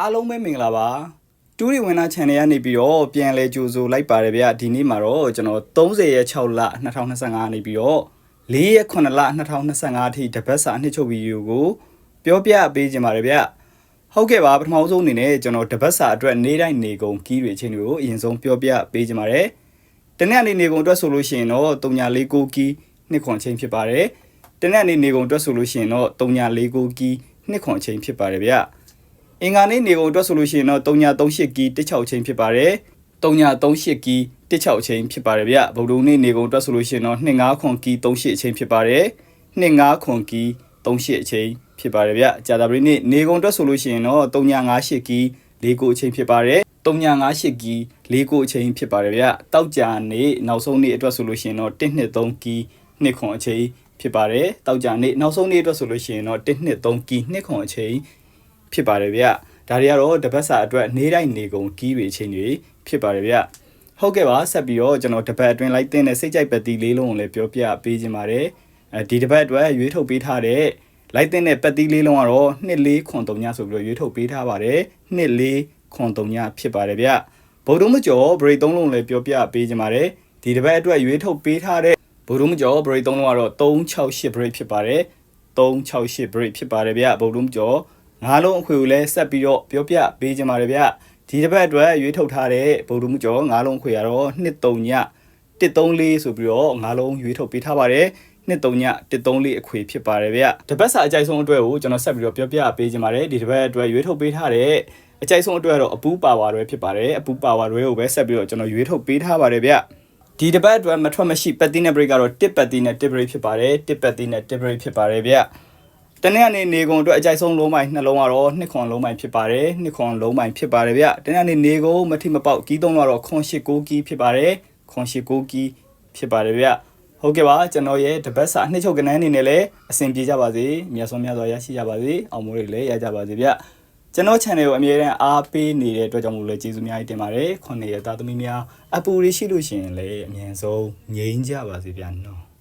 အားလုံးပဲမင်္ဂလာပါတူရီဝင်နာ channel ကနေပြီးတော့ပြန်လဲကြိုဆိုလိုက်ပါတယ်ဗျဒီနေ့မှာတော့ကျွန်တော်30ရက်6လ2025နေပြီးတော့4ရက်9လ2025အထိတပတ်စာအနှစ်ချုပ်ဗီဒီယိုကိုပြောပြပေးခြင်းပါတယ်ဗျဟုတ်ကဲ့ပါပထမဆုံးအနေနဲ့ကျွန်တော်တပတ်စာအတွက်နေ့တိုင်းနေကုန်ကီးတွေအချင်းတွေကိုအရင်ဆုံးပြောပြပေးခြင်းပါတယ်တနေ့အနေနေကုန်အတွက်ဆိုလို့ရှိရင်တော့349ကီးနှစ်ခွန်ချင်းဖြစ်ပါတယ်တနေ့အနေနေကုန်အတွက်ဆိုလို့ရှိရင်တော့349ကီးနှစ်ခွန်ချင်းဖြစ်ပါတယ်ဗျ အင်္ဂါနေ့နေကုန်အတွက်ဆိုလို့ရှိရင်တော့338ကီ16ချင်းဖြစ်ပါတယ်338ကီ16ချင်းဖြစ်ပါတယ်ဗျဗုဒ္ဓနေ့နေကုန်အတွက်ဆိုလို့ရှိရင်တော့25ခွန်ကီ38ချင်းဖြစ်ပါတယ်25ခွန်ကီ38ချင်းဖြစ်ပါတယ်ဗျကြာတာပရိနေ့နေကုန်အတွက်ဆိုလို့ရှိရင်တော့358ကီ49ချင်းဖြစ်ပါတယ်358ကီ49ချင်းဖြစ်ပါတယ်ဗျတောက်ကြနေ့နောက်ဆုံးနေ့အတွက်ဆိုလို့ရှိရင်တော့123ကီ2ခွန်အချင်းဖြစ်ပါတယ်တောက်ကြနေ့နောက်ဆုံးနေ့အတွက်ဆိုလို့ရှိရင်တော့123ကီ2ခွန်အချင်း ဖြစ်ပါတယ်ဗျဒါတွေကတော့တပတ်စာအတွက်နေ့တိုင်းနေကုန်ကီးတွေချင်းတွေဖြစ်ပါတယ်ဗျဟုတ်ကဲ့ပါဆက်ပြီးတော့ကျွန်တော်တပတ်အတွင်းလိုက်တင်တဲ့စိတ်ကြိုက်ပတ်တီလေးလုံးကိုလည်းပြောပြပေးခြင်းပါတယ်အဲဒီတပတ်အတွက်ရွေးထုတ်ပေးထားတဲ့လိုက်တင်တဲ့ပတ်တီလေးလုံးကတော့24ခွန်3ညဆိုပြီးတော့ရွေးထုတ်ပေးထားပါတယ်24ခွန်3ညဖြစ်ပါတယ်ဗျဗုဒ္ဓမကျော် break 3လုံးလည်းပြောပြပေးခြင်းပါတယ်ဒီတပတ်အတွက်ရွေးထုတ်ပေးထားတဲ့ဗုဒ္ဓမကျော် break 3လုံးကတော့368 break ဖြစ်ပါတယ်368 break ဖြစ်ပါတယ်ဗျဗုဒ္ဓမကျော် ငါးလုံးအခွေကိုလည်းဆက်ပြီးတော့ပြောပြပေးကြပါရဗျဒီတစ်ပတ်အတွက်ရွေးထုတ်ထားတဲ့ဗုဒ္ဓမှုကျော်ငါးလုံးအခွေကတော့23ည134ဆိုပြီးတော့ငါးလုံးရွေးထုတ်ပေးထားပါတယ်23ည134အခွေဖြစ်ပါတယ်ဗျတပတ်စာအကြိုက်ဆုံးအတွက်ကိုကျွန်တော်ဆက်ပြီးတော့ပြောပြပေးကြပါရဒီတစ်ပတ်အတွက်ရွေးထုတ်ပေးထားတဲ့အကြိုက်ဆုံးအတွက်ကတော့အပူပါဝါတွေဖြစ်ပါတယ်အပူပါဝါတွေကိုပဲဆက်ပြီးတော့ကျွန်တော်ရွေးထုတ်ပေးထားပါတယ်ဗျဒီတစ်ပတ်အတွက်မထွက်မရှိပတ်တိနဲ့ break ကတော့တစ်ပတ်တိနဲ့ tip break ဖြစ်ပါတယ်တစ်ပတ်တိနဲ့ tip break ဖြစ်ပါတယ်ဗျ တနေ့ကနေနေကုန်အတွက်အကြိုက်ဆုံးလုံးမိုင်နှလုံးကတော့နှစ်ခွန်လုံးမိုင်ဖြစ်ပါတယ်နှစ်ခွန်လုံးမိုင်ဖြစ်ပါတယ်ဗျတနေ့ကနေနေကုန်မထိမပေါက်ကီးသုံးတော့ခွန်ရှိကိုကီးဖြစ်ပါတယ်ခွန်ရှိကိုကီးဖြစ်ပါတယ်ဗျဟုတ်ကဲ့ပါကျွန်တော်ရဲ့တပတ်စာနှစ်ချုပ်ကနန်းအနေနဲ့လည်းအဆင်ပြေကြပါစေမြတ်စွာဘုရားစွာရရှိကြပါစေအောင်မိုးတွေလည်းရကြပါစေဗျကျွန်တော် channel ကိုအမြဲတမ်းအားပေးနေတဲ့အတွက်ကြောင့်မို့လို့ကျေးဇူးများကြီးတင်ပါတယ်ခွန်နေရသားသမီးများအပူရရှိလို့ရှိရင်လည်းအမြန်ဆုံးငြိမ်းကြပါစေဗျာနော်